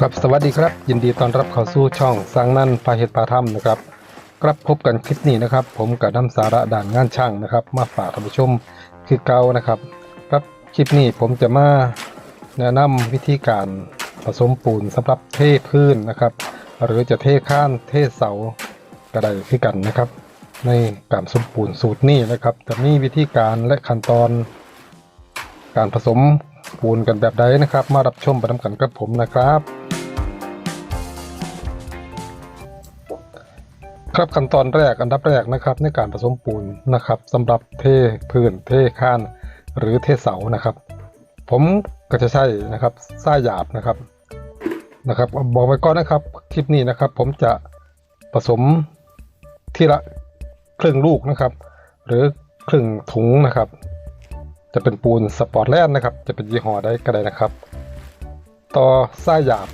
ครับสวัสดีครับ ยินดีต้อนรับเข้าสู่ช่องสร้างนั่นพาเหตุพาธรรมนะครับครับพบกันคลิปนี้นะครับ ผมกับน้ำสาระด่านงานช่างนะครับ มาฝากท่านผู้ชมคือเก่านะครับ ครับคลิปนี้ผมจะมาแนะนำวิธีการผสมปูนสำหรับเทพื้นนะครับ หรือจะเทข้านเทเสากระไดคือกันนะครับ ในการผสมปูนสูตรนี้นะครับ จะมีวิธีการและขั้นตอน การผสมปูนกันแบบใดนะครับ มารับชมไปทำกันกับผมนะครับ ครับขั้นตอนแรกอันดับแรกนะครับในการผสมปูนนะครับสำหรับเทพื้นเทข้านหรือเทเสานะครับ ผมก็จะใช้นะครับทรายหยาบนะครับนะครับ บอกไว้ก่อนนะครับคลิปนี้นะครับ ผมจะผสมทีละครึ่งลูกนะครับ หรือครึ่งถุงนะครับ จะเป็นปูนสปอร์ตแลนด์นะครับ จะเป็นยี่ห้อใดก็ได้นะครับ ต่อทรายหยาบ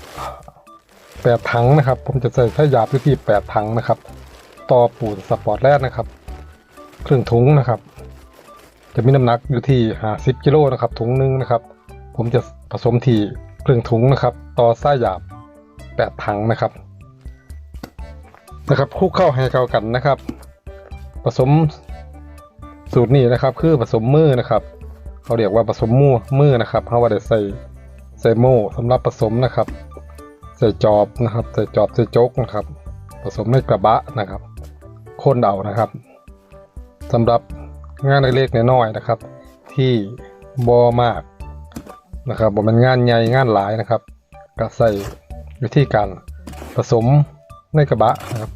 แปดถังนะครับ ผมจะใส่ทรายหยาบอยู่ที่แปดถังนะครับ ต่อปูนสปอร์ตแลนนะครับ ครึ่งถุงนะครับ จะมีน้ำหนักอยู่ที่50กิโลนะครับ ถุงหนึงนะครับ ผมจะผสมที่ครึ่งถุงนะครับ ต่อทรายหยาบแปดถังนะครับนะครับคลุกเข้าให้เข้ากันนะครับ ผสมสูตรนี้นะครับ คือผสมมือนะครับเขาเรียกว่าผสมมือมือนะครับเพราะว่าได้ใส่ใส่โม่สำหรับผสมนะครับ ใส่จอบนะครับ ใส่จอบใส่โจกนะครับ ผสมในกระบะนะครับ คนเอานะครับสำหรับงานเล็กๆน้อยๆนะครับ ที่บอมากนะครับบ่เป็นงานใหญ่งานหลายนะครับก็ใส่วิธีการผสมในกระบะนะครับ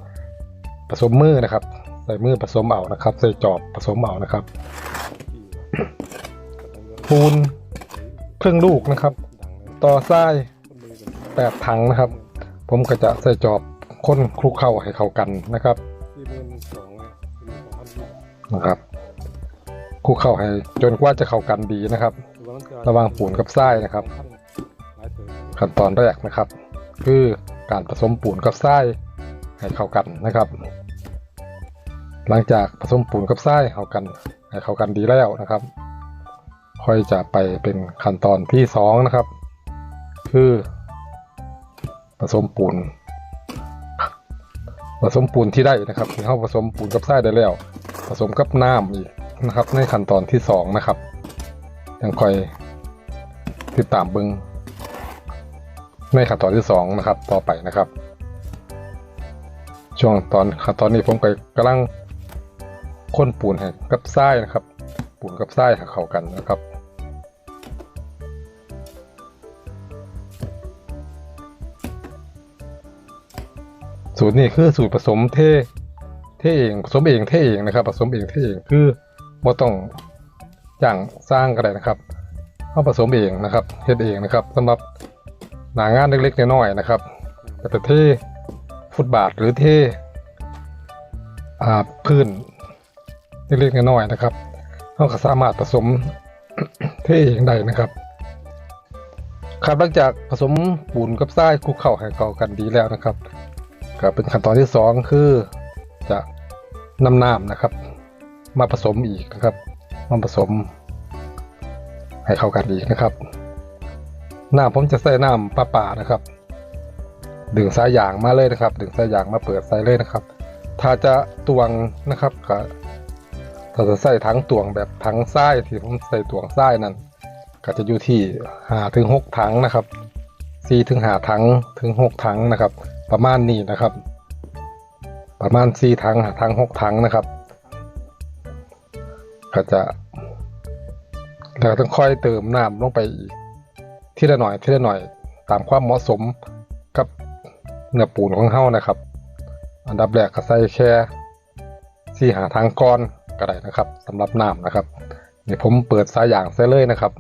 ผสมมือนะครับ ใส่มือผสมเอานะครับ ใส่จอบผสมเอานะครับปูนครึ่งลูกนะครับ ต่อทรายแปดถังนะครับ ผมก็จะใส่จอบค้นคลุกเข้าให้เข้ากันนะครับ นะครับคลุกเข้าให้จนกว่าจะเข้ากันดีนะครับ ระหว่างปูนกับทรายนะครับ ขั้นตอนแรกนะครับ คือการผสมปูนกับทรายให้เข้ากันนะครับ หลังจากผสมปูนกับทรายเข้ากันให้เข้ากันดีแล้วนะครับ ค่อยจะไปเป็นขั้นตอนที่สองนะครับ คือผสมปูนผสมปูนที่ได้นะครับที่เขาผสมปูนกับทรายได้แล้ว ผสมกับน้ำอีกนะครับ ในขั้นตอนที่สองนะครับยังคอยติดตามเบิงในขั้นตอนที่สองนะครับ ต่อไปนะครับ ช่วงตอนขั้นตอนนี้ผมก็กำลังค้นปูนให้กับทรายนะครับ ปูนกับทรายเข้ากันนะครับสูตรนี้คือสูตรผสมเท ทเองผสมเองเท่เองนะครับผสมเองเท่เองคือบ่ต้องจ้างสร้างก็ได้นะครับเอาผสมเองนะครับเฮ็ดเองนะครับสำหรับหนางานเล็กๆน้อยๆนะครับจะเป็นเท่ฟุตบาทหรือเทอ่าพื้นเล็กๆน้อยๆนะครับเราก็สามารถผสมเท่เองได้นะครับครับหลังจากผสมปูนกับทรายคลุกเข้าให้เข้ากันดีแล้วนะครับก็เป็นขั้นตอนที่สองคือ นำน้ำนะครับ มาผสมอีกนะครับ มาผสม ให้เข้ากันอีกนะครับ น้ำผมจะใส่น้ำปลาป่านะครับ ดึงสายยางมาเลยนะครับ ดึงสายยางมาเปิดใส่เลยนะครับ ถ้าจะตวงนะครับก็ถ้าจะใส่ถังตวงแบบถังทรายที่ผมใส่ตวงทรายนั่นก็จะอยู่ที่หาถึงหกถังนะครับสี่ถึงหาถังถึงหกถังนะครับ ประมาณนี้นะครับ ประมาณสี่ถังถังหกถังนะครับ ก็จะเราต้องค่อยเติมน้ำลงไปอีกทีละหน่อยทีละหน่อยตามความเหมาะสมกับเนื้อปูนของเฮานะครับ อันดับแรกก็ใส่แค่สี่หาทางก้อนก็ได้นะครับสำหรับน้ำนะครับ เดี๋ยวผมเปิดสายยางใส่เลยนะครับ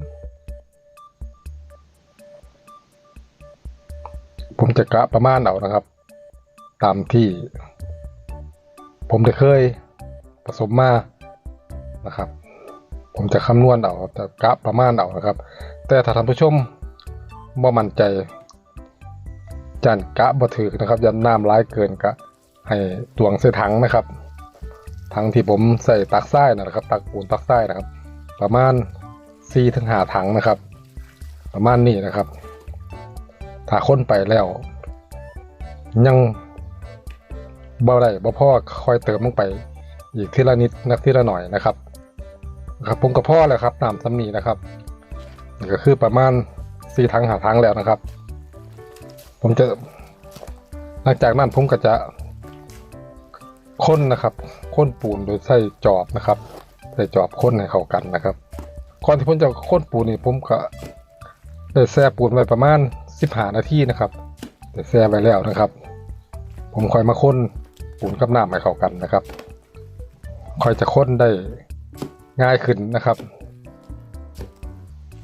ผมจะกะประมาณเอานะครับ ตามที่ ผมได้เคยผสมมานะครับ ผมจะคำนวณเอาจะกะประมาณเอานะครับ แต่ถ้าท่านผู้ชมบ่มั่นใจจันกะบ่ถือนะครับยันน้ำร้ายเกินกะให้ตวงใส่ถังนะครับถังที่ผมใส่ตักไส้นะครับ ตักปูนตักไส้นะครับ ประมาณ4ถึง5ถังนะครับ ประมาณนี้นะครับ ถ้าคนไปแล้ว ยัง บ่ได้บ่พ่อคอยเติมลงไป อีกทีละนิดนักทีละหน่อยนะครับครับผมก็พ่อแล้วครับตามตำหนีนะครับก็คือประมาณสี่ทั้งหาทั้งแล้วนะครับ ผมจะหลังจากนั้นผมก็จะค้นนะครับค้นปูนโดยใช้จอบนะครับใช้จอบค้นให้เข้ากันนะครับก่อนที่ผมจะค้นปูนนี่ผมก็ได้แช่ปูนไว้ประมาณสิบหานาทีนะครับได้แช่ไว้แล้วนะครับ ผมคอยมาค้น ปูนกับน้ำให้เข้ากันนะครับค่อยจะค้นได้ง่ายขึ้นนะครับ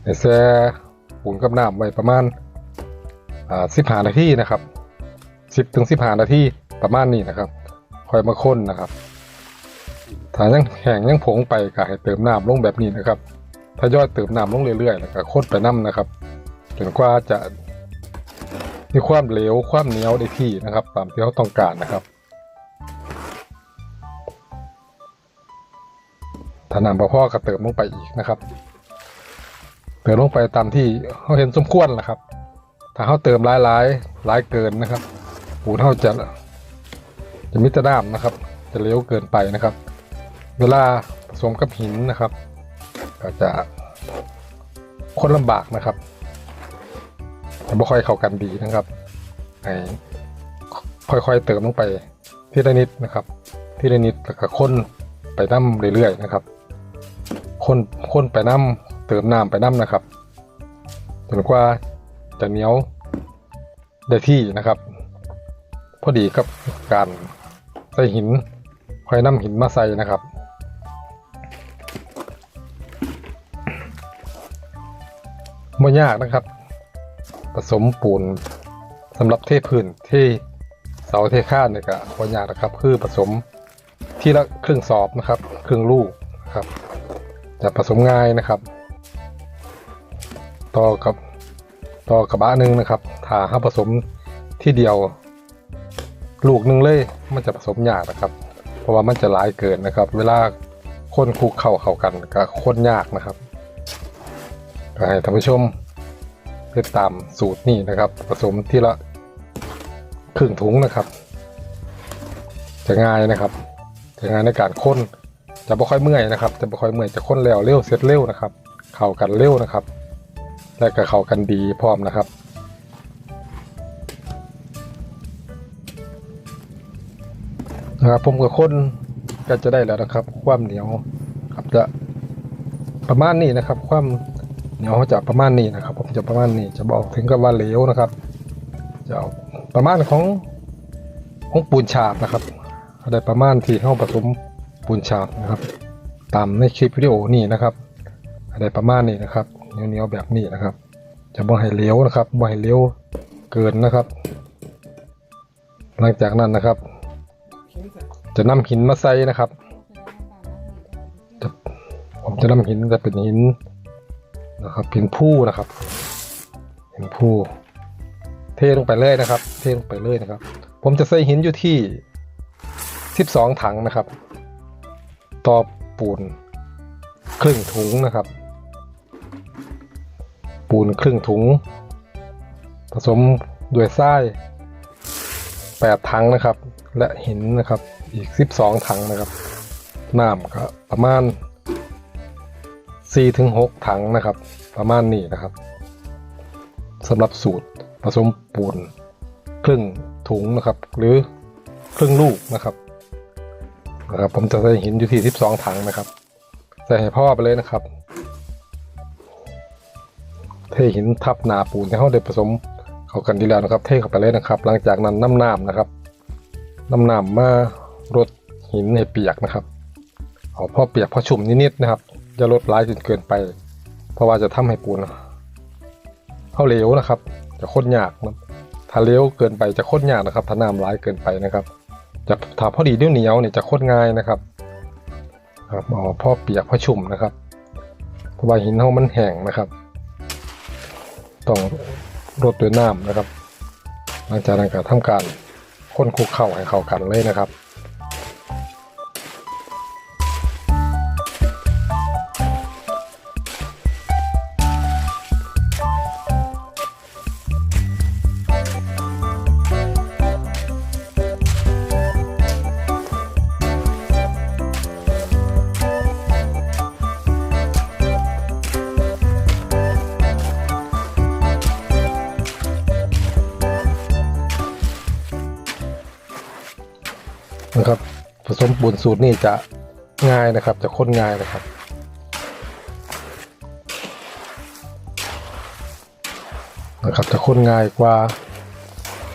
ได้แช่ปูนกับน้ำไว้ประมาณสิบหานาทีนะครับสิบถึงสิบห้านาทีประมาณนี้นะครับค่อยมาค้นนะครับถ้ายังแห้งยังผงไปก็ให้เติมน้ำลงแบบนี้นะครับถ้ายอยเติมน้ำลงเรื่อยๆแล้วก็ค้นไปน้ำนะครับจนกว่าจะมีความเหลวความเหนียวได้ที่นะครับ ตามที่เขาต้องการนะครับ ถ้าน้ำพอพอก็เติมลงไปอีกนะครับ เติมลงไปตามที่เขาเห็นสมควรแหละครับ ถ้าเขาเติมหลายหลายหลายเกินนะครับปูนเขาจะจะมิตรด้ามนะครับ จะเลี้ยวเกินไปนะครับ เวลาผสมกับหินนะครับ ก็จะคนลำบากนะครับจะไม่ค่อยเข้ากันดีนะครับให้ค่อยๆเติมลงไปทีละนิดนะครับทีละนิดแล้วก็ค้นไปน้ำเรื่อยๆนะครับ ค้นคนไปน้ำเติมน้ำไปน้ำนะครับจนกว่าจะเหนียวได้ที่นะครับ พอดีกับการใส่หินคอยน้ำหินมาใส่นะครับไม่ยากนะครับ ผสมปูนสำหรับเทพื้นเทเสาเทข้านเนี่ยก็ไม่ยากนะครับ คือผสมที่ละครึ่งสอบนะครับ ครึ่งลูกนะครับ จะผสมง่ายนะครับ ต่อกับต่อกระบะหนึ่งนะครับ ถ้าห้าผสมที่เดียว ลูกหนึ่งเลย มันจะผสมยากนะครับ เพราะว่ามันจะหลายเกินนะครับ เวลาคนคลุกเข้าเข้ากันก็คนยากนะครับให้ท่านผู้ชมติดตามสูตรนี้นะครับ ผสมที่ละครึ่งถุงนะครับ จะง่ายนะครับ จะง่ายในการค้น จะไม่ค่อยเมื่อยนะครับ จะไม่ค่อยเมื่อยจะค้นแล้วเร็วเสร็จเร็วนะครับ เข้ากันเร็วนะครับ และก็เข้ากันดีพร้อมนะครับนะครับผมกับคนก็จะได้แล้วนะครับ ความเหนียวครับจะประมาณนี้นะครับ ความเหนียวจะประมาณนี้นะครับ ผมจะประมาณนี้จะบอกถึงกับว่าเหลวนะครับ จะประมาณของของปูนฉาบนะครับได้ประมาณที่เข้าผสม ปูนฉาบนะครับ ตามในคลิปวิดีโอนี้นะครับอะได้ประมาณนี้นะครับเหนียวๆแบบนี้นะครับ จะบ่ให้เหลวนะครับบ่ให้เหลวเกินนะครับ หลังจากนั้นนะครับ จะนำหินมาใส่นะครับผมจะนำหินจะเป็นหินนะครับหินผู้นะครับหินผู้เทลงไปเลยนะครับ เทลงไปเลยนะครับ ผมจะใส่หินอยู่ที่ 12 ถังนะครับ ต่อปูนครึ่งถุงนะครับ ปูนครึ่งถุง ผสมด้วยทราย8ถังนะครับ และหินนะครับอีก 12 ถังนะครับน้ำก็ประมาณ 4-6 ถังนะครับ ประมาณนี้นะครับสำหรับสูตรผสมปูนครึ่งถุงนะครับ หรือครึ่งลูกนะครับ นะครับผมจะใส่หินอยู่ที่ 12 ถังนะครับ ใส่ให้พ่อไปเลยนะครับ เทหินทับนาปูนที่เขาได้ผสมเข้ากันดีแล้วนะครับ เทเข้าไปเลยนะครับ หลังจากนั้นน้ำน้ำนะครับ น้ำน้ำมารดหินให้เปียกนะครับเอาพอเปียกพอชุ่มนิดๆนะครับอย่าลดร้ายจนเกินไป เพราะว่าจะทำให้ปูนเข้าเหลวนะครับ จะข้นยากนะถ้าเหลวเกินไปจะข้นยากนะครับ ถ้าน้ำร้ายเกินไปนะครับ จะถ้าพอดีเหนียวเนี่ยจะโคตรง่ายนะครับครับเอาพอเปียกพอชุ่มนะครับเพราะว่าหินเขามันแห้งนะครับ ต้องรดด้วยน้ำนะครับ หลังจากนั้นก็ทำการค้นคุกเข่าให้เข้ากันเลยนะครับ ผสมปูนสูตรนี่จะง่ายนะครับ จะค้นง่ายนะครับนะครับจะค้นง่ายกว่า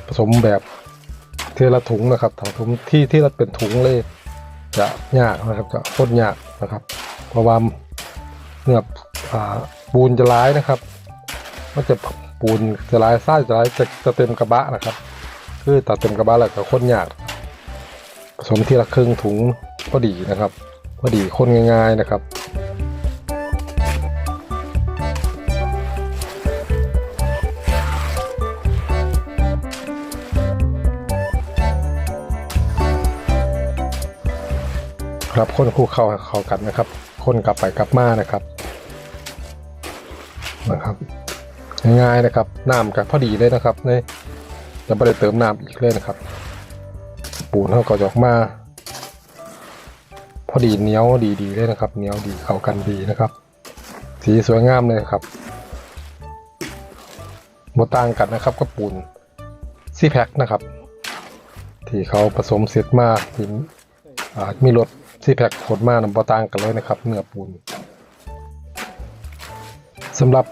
ผสมแบบเทละถุงนะครับถังถุงที่ที่เราเป็นถุงเลยจะยากนะครับจะค้นยากนะครับ เพราะว่าเนื้อปูนจะร้ายนะครับ มันจะปูนจะร้ายไส้จะร้ายจะจะเต็มกระบะนะครับ คือตัดเต็มกระบะแล้วก็ค้นยาก ผสมทีละครึ่งถุงพอดีนะครับ พอดีค้นง่ายๆนะครับครับคนคู่เข้าเข้ากันนะครับ คนกลับไปกลับมานะครับนะครับง่ายๆนะครับน้ำกับพอดีเลยนะครับเนี่ยจะไม่ได้เติมน้ำอีกเลยนะครับ ปูนเขาก็จะออกมา พอดีเหนียวดีๆเลยนะครับเหนียวดีเข้ากันดีนะครับ สีสวยงามเลยครับโมต่างกันนะครับก็ปูนซีแพ็คนะครับ ที่เขาผสมเสร็จมาที่อ่ามีรถซีแพ็คขนมานำบต่างกันเลยนะครับเนื้อปูนสำหรับ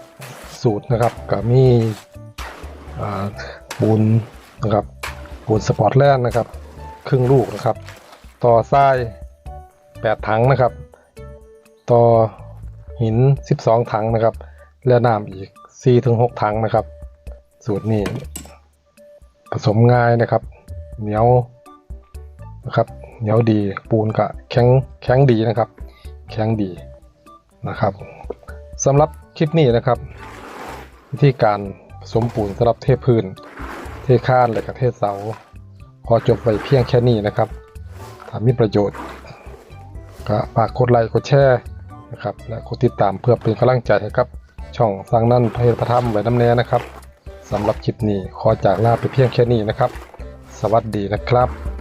สูตรนะครับก็มีปูนนะครับปูนสปอร์ตแลนด์นะครับ ครึ่งลูกนะครับ ต่อทราย8ถังนะครับ ต่อหิน 12 ถังนะครับ และน้ำอีก4-6ถังนะครับ สูตรนี้ ผสมง่ายนะครับ เหนียวนะครับเหนียวดีปูนก็แข็งแข็งดีนะครับ แข็งดีนะครับสำหรับคลิปนี้นะครับ วิธีการผสมปูนสำหรับเทพื้น เทข้านและก็เทเสา พอจบไปเพียงแค่นี้นะครับถ้ามีประโยชน์ก็ฝากกดไลค์กดแชร์นะครับและกดติดตามเพื่อเป็นกำลังใจให้ครับช่องสร้างนั่นพระเทพธรรมไว้น้ำแน่นะครับสำหรับคลิปนี้ขอจากลาไปเพียงแค่นี้นะครับ สวัสดีนะครับ